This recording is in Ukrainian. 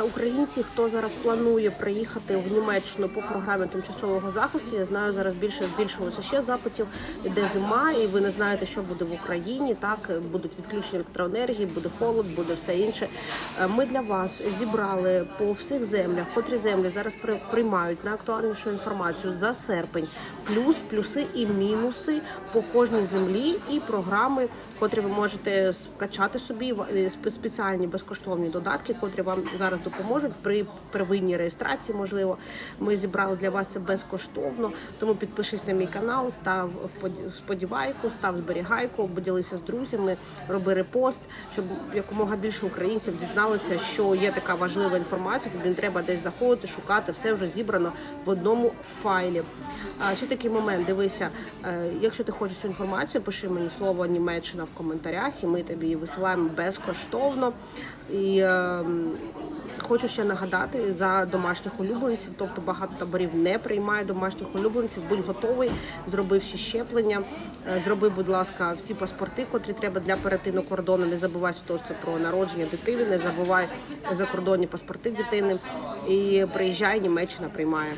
Українці, хто зараз планує приїхати в Німеччину по програмі тимчасового захисту, я знаю, зараз більше збільшилося ще запитів. Іде зима, і ви не знаєте, що буде в Україні. Так будуть відключення електроенергії, буде холод, буде все інше. Е, Ми для вас зібрали по всіх землях, котрі землі зараз при- приймають на актуальнішу інформацію за серпень, плюс, плюси і мінуси по кожній землі і програми, котрі ви можете скачати собі е, спеціальні безкоштовні додатки, котрі вам зараз допоможуть при первинній реєстрації. Можливо, ми зібрали для вас це безкоштовно. Тому підпишись на мій канал, став сподівайку, став зберігайку, поділися з друзями, роби репост, щоб якомога більше українців дізналися, що є така важлива інформація. Тобі не треба десь заходити, шукати. Все вже зібрано в одному файлі. А ще такий момент, дивися, е, якщо ти хочеш цю інформацію, пиши мені слово Німеччина в коментарях, і ми тобі її висилаємо безкоштовно. І е, хочу ще нагадати за домашніх улюбленців, тобто багато таборів не приймає домашніх улюбленців. Будь готовий, зроби всі щеплення, е, зроби, будь ласка, всі паспорти, котрі треба для перетину кордону. Не забувай свідоцтво про народження дитини, не забувай закордонні паспорти дитини. І приїжджай, Німеччина приймає.